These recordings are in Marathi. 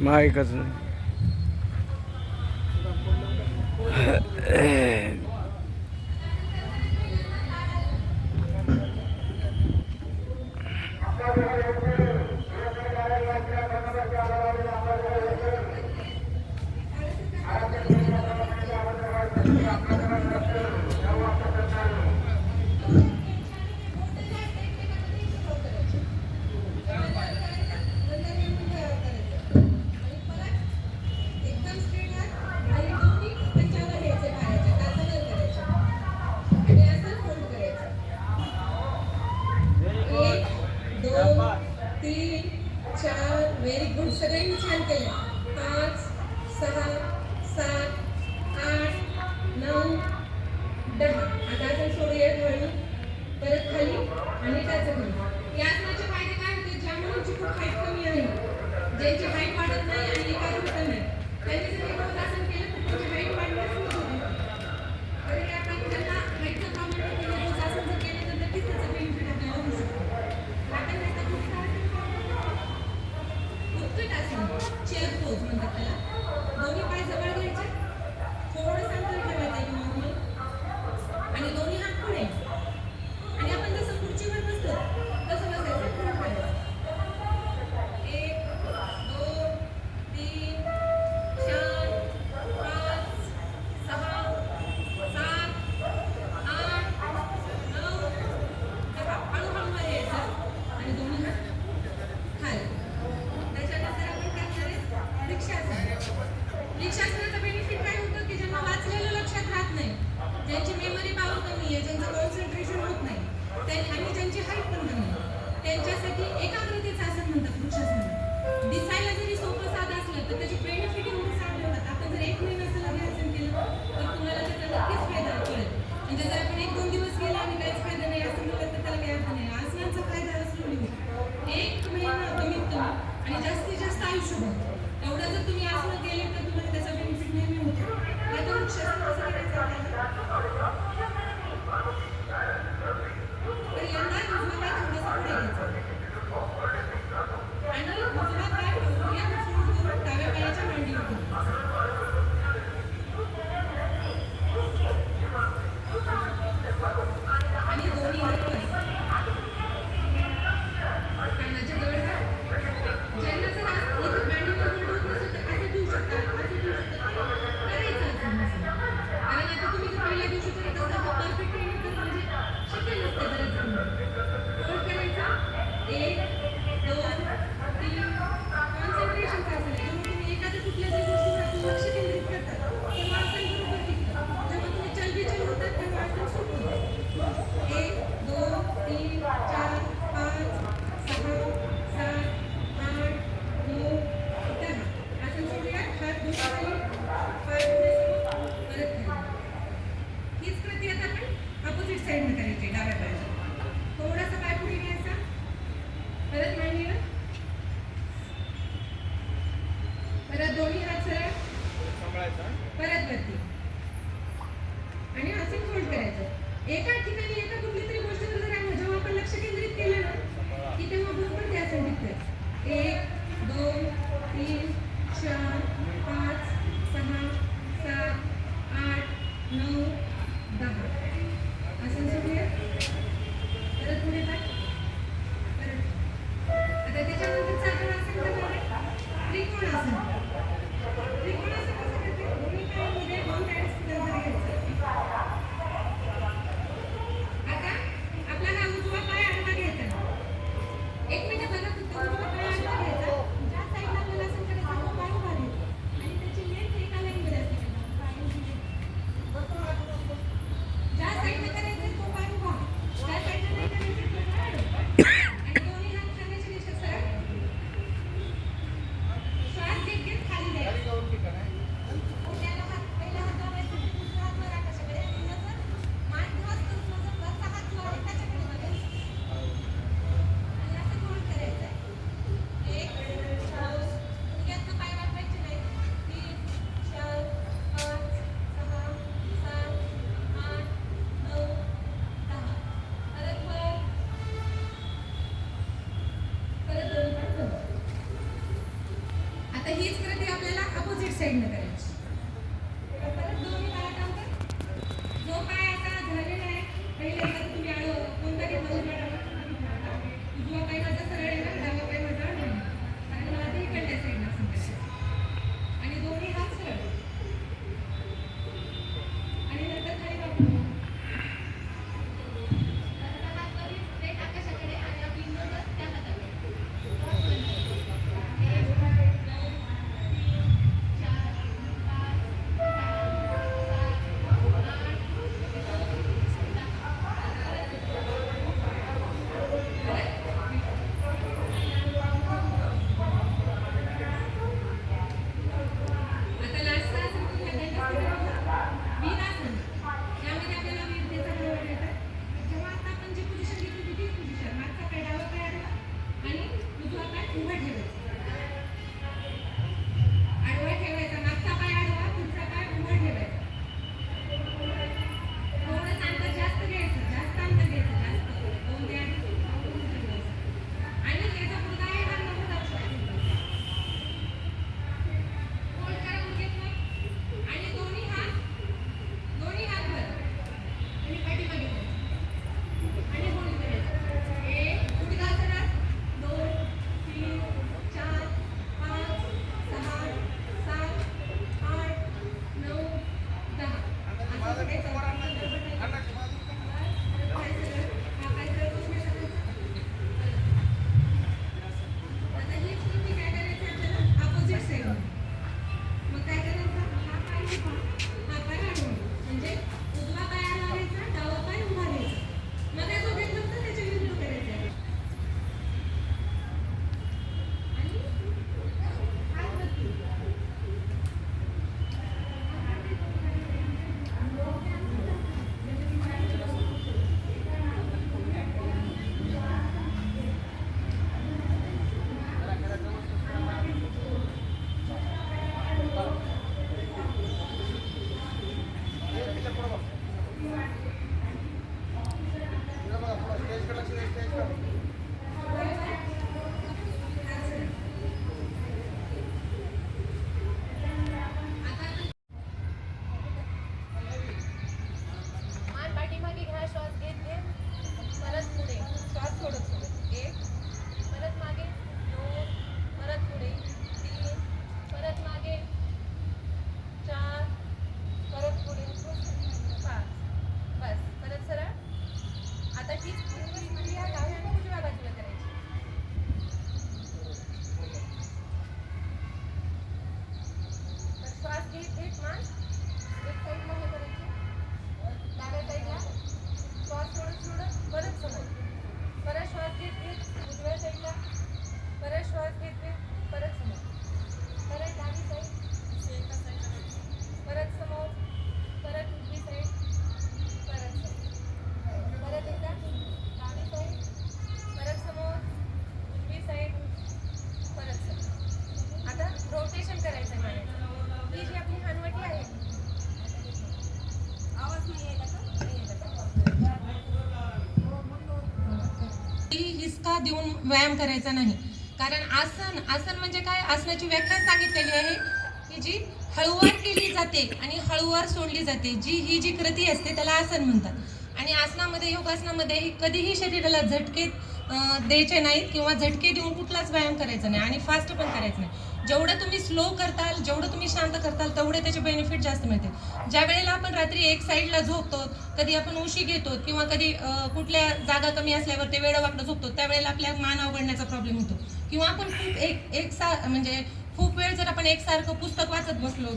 My cousin. Thank you व्यायाम करायचा नाही. कारण आसन आसन म्हणजे काय? आसनाची व्याख्या सांगितलेली आहे की जी हळूवार केली जाते आणि हळूवार सोडली जाते. जी ही जी कृती असते त्याला आसन म्हणतात. आणि आसनामध्ये योगासनामध्ये कधीही शरीराला झटके द्यायचे नाहीत किंवा झटके देऊन कुठलाच व्यायाम करायचा नाही आणि फास्ट पण करायचं नाही. जेवढं तुम्ही स्लो करताल जेवढं तुम्ही शांत करताल तेवढे त्याचे बेनिफिट जास्त मिळतील. ज्या वेळेला आपण रात्री एक साईडला झोपतो कधी आपण उशी घेतो किंवा कधी कुठल्या जागा कमी असल्यावर ते वेळ वाकडं झोपतो त्यावेळेला आपल्या मान अवघडण्याचा प्रॉब्लेम होतो. किंवा आपण खूप एक एक सा म्हणजे खूप वेळ जर आपण एकसारखं पुस्तक वाचत बसलो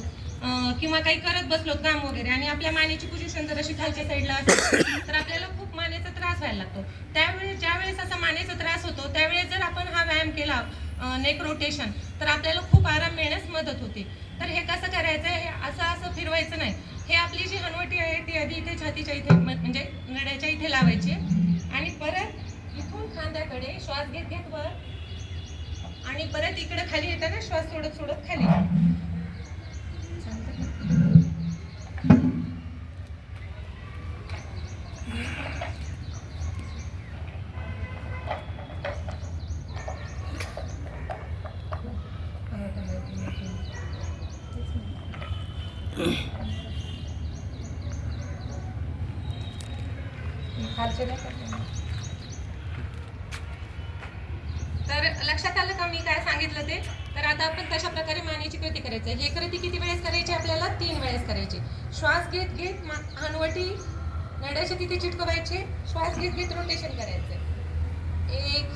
किंवा काही करत बसलो काम वगैरे आणि आपल्या मानेची पोझिशन जर अशी खालच्या साईडला असेल तर आपल्याला खूप मानेचा त्रास व्हायला लागतो. त्यावेळेस ज्यावेळेस असा मानेचा त्रास होतो त्यावेळेस जर आपण हा व्यायाम केला नेक रोटेशन तर आपल्याला खूप आराम मिळण्यास मदत होते. तर हे कसं करायचं? हे असं असं फिरवायचं नाही. हे आपली जी हनवटी आहे ती आधी इथे छातीच्या इथे म्हणजे नड्याच्या इथे लावायची. आणि परत इथून खांद्याकडे श्वास घेत घेत वर. आणि परत इकडे खाली येताना श्वास सोडत सोडत खाली. नाही तर लक्षात आलं का मी काय सांगितलं ते? तर आता आपण कशा प्रकारे मानेची कृती करायची? आहे. हे कृती किती वेळेस करायची आपल्याला? तीन वेळेस करायची. श्वास घेत घेत हनवटी नड्याचे तिथे चिटकवायचे. श्वास घेत घेत रोटेशन करायचे. एक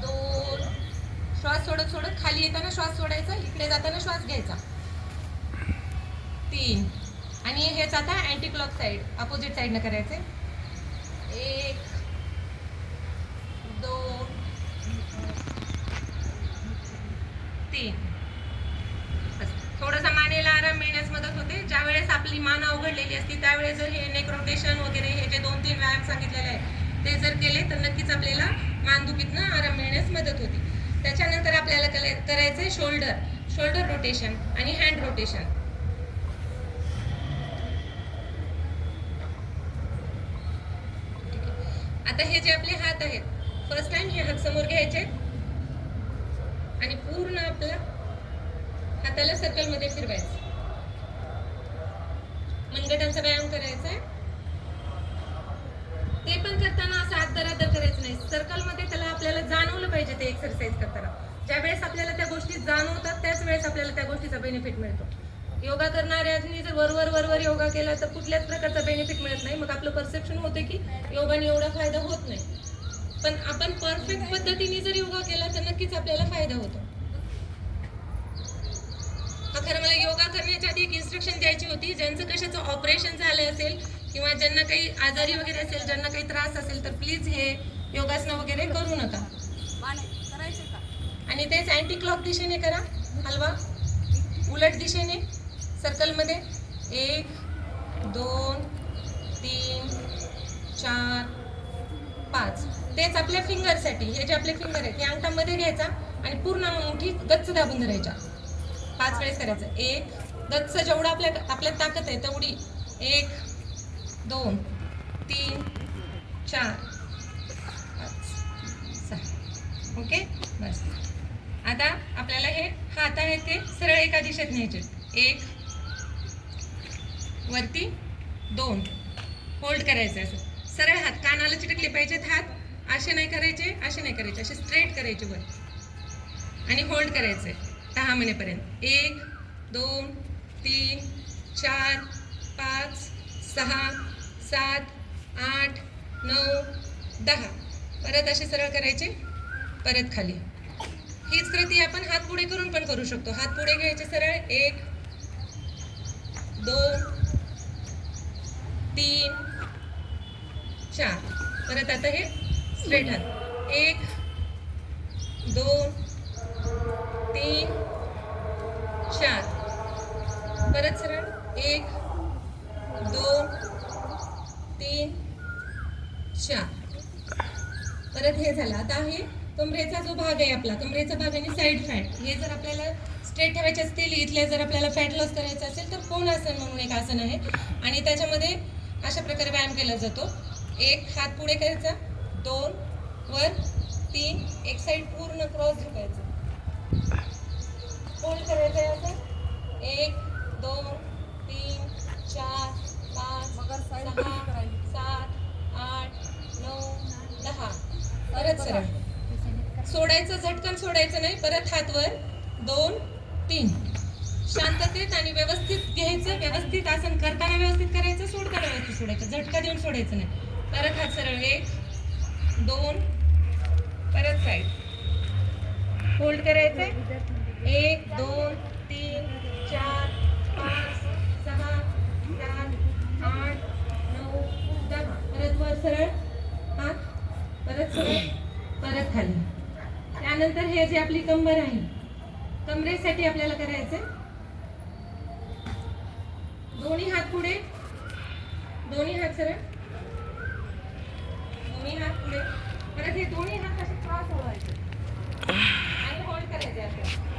दोन श्वास सोडत सोडत खाली येताना श्वास सोडायचा इकडे जाताना श्वास घ्यायचा. तीन आणि हेच आता अँटी क्लॉक साईड अपोजिट साईडनं करायचे. एक दोन तीन. थोडंसं मानेला आराम मिळण्यास मदत होते. ज्या वेळेस आपली मान अवघडलेली असते त्यावेळेस जर हे नेक रोटेशन वगैरे हे जे दोन तीन व्यायाम सांगितलेले आहेत ते जर केले तर नक्कीच आपल्याला मानदुखीतनं आराम मिळण्यास मदत होते. त्याच्यानंतर आपल्याला कले- आहे शोल्डर शोल्डर रोटेशन आणि हँड रोटेशन आता हे जे आपले हात आहेत फर्स्ट टाइम हे हात समोर घ्यायचे. आणि पूर्ण आपला हाताला सर्कलमध्ये फिरवायचं. मनगटांचा व्यायाम करायचा आहे ते पण करताना असं हात दरादर करायचं नाही. सर्कलमध्ये त्याला आपल्याला जाणवलं पाहिजे ते एक्सरसाइज करताना. ज्या वेळेस आपल्याला त्या गोष्टी जाणवतात त्याच वेळेस आपल्याला त्या गोष्टीचा बेनिफिट मिळतो. योगा करणाऱ्यांनी जर वरवर वरवर योगा केला तर कुठल्याच प्रकारचा बेनिफिट मिळत नाही. मग आपलं परसेप्शन होतं की योगाने एवढा फायदा होत नाही. पण आपण परफेक्ट पद्धतीने जर योगा केला तर नक्कीच आपल्याला फायदा होतो. खरं मला योगा करण्याच्या आधी एक इन्स्ट्रक्शन द्यायची होती. ज्यांचं कशाचं ऑपरेशन झालं असेल किंवा ज्यांना काही आजारी वगैरे असेल ज्यांना काही त्रास असेल तर प्लीज हे योगासनं वगैरे करू नका. आणि तेच अँटी क्लॉक दिशेने करा. हलवा. उलट दिशेने. सर्कलमध्ये एक दोन तीन चार पाच. तेच आपल्या फिंगरसाठी हे जे आपले फिंगर आहेत हे अंगठामध्ये घ्यायचा आणि पूर्ण मुठी गच्च दाबून धरायच्या. पाच वेळेस करायचं. एक गच्च जेवढं आपल्या आपल्यात ताकद आहे तेवढी. एक दोन तीन चार पाच सहा. ओके? बस. आता आपल्याला हे हात आहेत ते सरळ एका दिशेत न्यायचे. एक वरती दोन. होल्ड करायचं असं. सरळ हात. कानाला चिटकले पाहिजेत हात. असे नाही करायचे असे नाही करायचे. असे स्ट्रेट करायचे वर. आणि होल्ड करायचे दहा महिनेपर्यंत एक दोन तीन चार पाच सहा सात आठ नऊ दहा. परत असे सरळ करायचे. परत खाली. हीच कृती आपण हात पुढे करून पण करू शकतो. हात पुढे घ्यायचे सरळ. एक दोन तीन चार. परत आता हे स्ट्रेट हात एक दोन तीन चार. परत सरळ. एक दोन तीन चार. परत हे झालं. आता हे कमरेचा जो भाग आहे आपला. कमरेचा भाग आणि साईड फॅट हे जर आपल्याला स्ट्रेट ठेवायचे असतील इथल्या जर आपल्याला फॅट लॉस करायचं असेल तर कोण आसन म्हणून एक आसन आहे? आणि त्याच्यामध्ये अशा प्रकारे व्यायाम केला जातो. एक हात पुढे करायचा दोन वर तीन एक साईड पूर्ण क्रॉस झुकायचं. होल्ड करायचं आहे असं एक दोन तीन चार पाच सहा सात आठ नऊ दहा. परत सरळ. सोडायचं झटकन सोडायचं नाही. परत हात वर. दोन तीन. शांततेत आणि व्यवस्थित घ्यायचं व्यवस्थित आसन करताना व्यवस्थित करायचं सोडताना व्यवस्थित सोडायचं झटका देऊन सोडायचं नाही. परत हात सरळ एक दोन परत साईड. होल्ड करायचं एक दोन तीन चार पाच सहा सात आठ नऊ दहा. परत वर सरळ हात परत सरळ परत खाली. त्यानंतर हे जे आपली कंबर आहे कमरेसाठी आपल्याला करायचंय दोन्ही हात पुढे. दोन्ही हात सरळ. दोन्ही हात पुढे. परत हे दोन्ही हात असे क्रॉस व्हायचे आणि होल्ड करायचे असे.